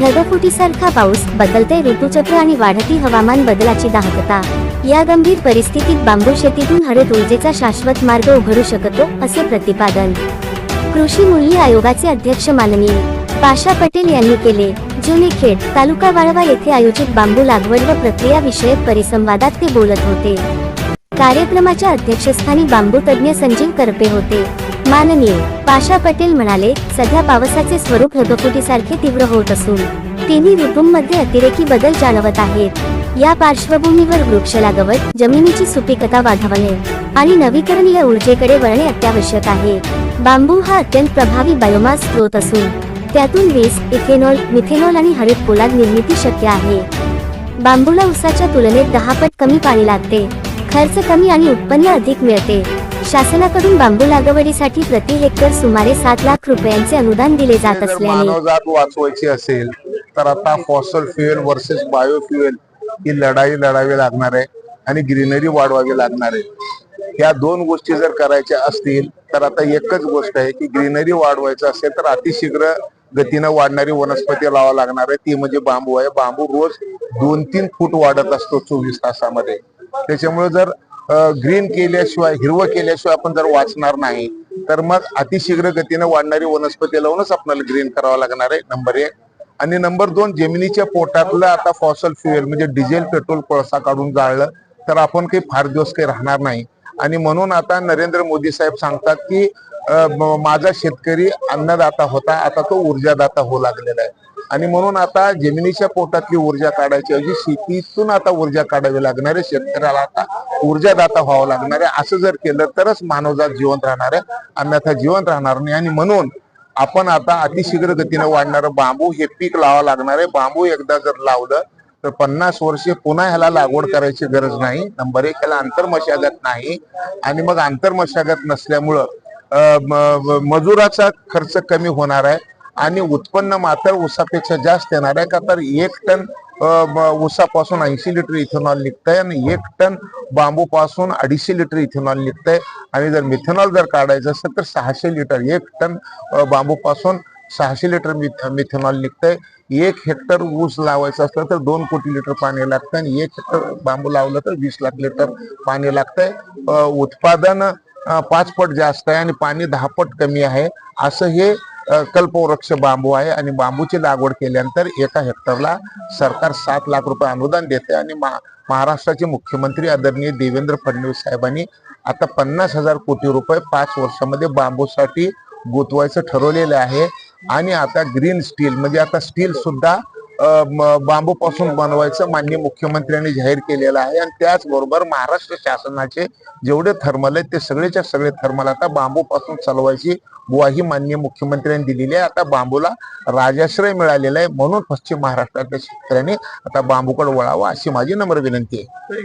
ढगफुटीसारखा पाऊस बदलते ऋतुचक्र आणि वाढती हवामान बदलाची दाहकता. या गंभीर परिस्थितीत बांबू शेतीतून हरित ऊर्जेचा शाश्वत मार्ग उघडू शकतो असे प्रतिपादन. कृषी मूल्य आयोगाचे अध्यक्ष माननीय पाशा पटेल यांनी केले. जुनेखेड तालुका वाळवा येथे आयोजित बांबू लागवड व प्रक्रिया विषयक परिसंवादात ते बोलत होते. कार्यक्रमाच्या अध्यक्षस्थानी बांबू तज्ज्ञ संजीव करपे होते. माननीय पाशा पटेल म्हणाले सध्या पावसाचे स्वरूप ढगफुटीसारखे तीव्र होत असून तिन्ही ऋतूंमध्ये अतिरेकी बदल जाणवत आहेत. या पार्श्वभूमीवर वृक्ष लागवड जमिनीची सुपीकता वाढवणे आणि नवीकरणीय ऊर्जेकडे वळणे अत्यावश्यक आहे. बांबू हा अत्यंत प्रभावी बायोमास स्रोत असून त्यातून वीज इथेनॉल मिथेनॉल आणि हरित पोलाद निर्मिती शक्य आहे. बांबूला उसाच्या तुलनेत दहा पट कमी पाणी लागते. खर्च कमी आणि उत्पन्न अधिक मिळते. शासनाकडून बांबू लागवडीसाठी प्रति हेक्टर सुमारे सात लाख रुपयांचे अनुदान दिले जात असल्याने वाचवायची असेल तर आता फॉसल फ्युएल वर्सेस बायोफ्युएल ही लढाई लढावी लागणार आहे आणि ग्रीनरी वाढवावी लागणार आहे. या दोन गोष्टी जर करायच्या असतील तर आता एकच गोष्ट आहे की ग्रीनरी वाढवायचं असेल तर अतिशीघ्र गतीनं वाढणारी वनस्पती लावा लागणार आहे. ती म्हणजे बांबू आहे. बांबू रोज दोन तीन फूट वाढत असतो चोवीस तासामध्ये. त्याच्यामुळे जर ग्रीन केल्याशिवाय हिरवं केल्याशिवाय आपण जर वाचणार नाही तर मग अतिशीघ्र गतीने वाढणारी वनस्पती लावूनच आपल्याला ग्रीन करावं लागणार आहे नंबर एक. आणि नंबर दोन जमिनीच्या पोटातलं आता फॉसल फ्युएल म्हणजे डिझेल पेट्रोल कोळसा काढून जाळलं तर आपण काही फार दिवस काही राहणार नाही. आणि म्हणून आता नरेंद्र मोदी साहेब सांगतात की माझा शेतकरी अन्नदाता होता आता तो ऊर्जादाता होऊ लागलेला आहे. आणि म्हणून आता जमिनीच्या पोटातली ऊर्जा काढायची ऐवजी शेतीतून आता ऊर्जा काढावी लागणार आहे शेतकऱ्याला आता ऊर्जादाता व्हावं लागणार आहे. असं जर केलं तरच मानवजात जिवंत राहणार आहे. अन्यथा जिवंत राहणार नाही. आणि म्हणून आपण आता अतिशीघ्र गतीने वाढणारं बांबू हे पीक लावा लागणार आहे. बांबू एकदा जर लावलं तर पन्नास वर्षे पुन्हा ह्याला लागवड करायची गरज नाही. नंबर एक ह्याला आंतरमशागत नाही. आणि मग आंतरमशागत नसल्यामुळं मजुराचा खर्च कमी होणार आहे. आणि उत्पन्न मात्र ऊसापेक्षा जास्त येणार आहे. का तर एक टन ऊसापासून ऐंशी लिटर इथेनॉल निघतंय आणि एक टन बांबूपासून अडीचशे लिटर इथेनॉल निघतंय. आणि जर मिथेनॉल जर काढायचं असेल तर सहाशे लिटर एक टन बांबूपासून सहाशे लिटर मिथ- मिथेनॉल निघतंय. एक हेक्टर ऊस लावायचं असलं तर दोन कोटी लिटर पाणी लागतं आणि एक हेक्टर बांबू लावलं तर वीस लाख लिटर पाणी लागतंय. उत्पादन पाच पट जास्त आहे आणि पाणी दहा पट कमी आहे. असं हे कल्पवृक्ष बांबू आहे आणि बांबूची लागवड केल्यानंतर एका हेक्टरला सरकार सात लाख रुपये अनुदान देते आणि महाराष्ट्राचे मुख्यमंत्री आदरणीय देवेंद्र फडणवीस साहेबांनी आता पन्नास हजार कोटी रुपये पाच वर्षामध्ये बांबूसाठी गुंतवायचं ठरवलेलं आहे. आणि आता ग्रीन स्टील म्हणजे आता स्टील सुद्धा बांबू पासून बनवायचं माननीय मुख्यमंत्र्यांनी जाहीर केलेलं आहे. आणि त्याचबरोबर महाराष्ट्र शासनाचे जेवढे थर्मल आहेत ते सगळेच्या सगळे थर्मल आता बांबू पासून चालवायची ग्वाही माननीय मुख्यमंत्र्यांनी दिलेली आहे. आता बांबूला राजाश्रय मिळालेला आहे. म्हणून पश्चिम महाराष्ट्रातल्या शेतकऱ्यांनी आता बांबूकडे वळावा अशी माझी नम्र विनंती आहे.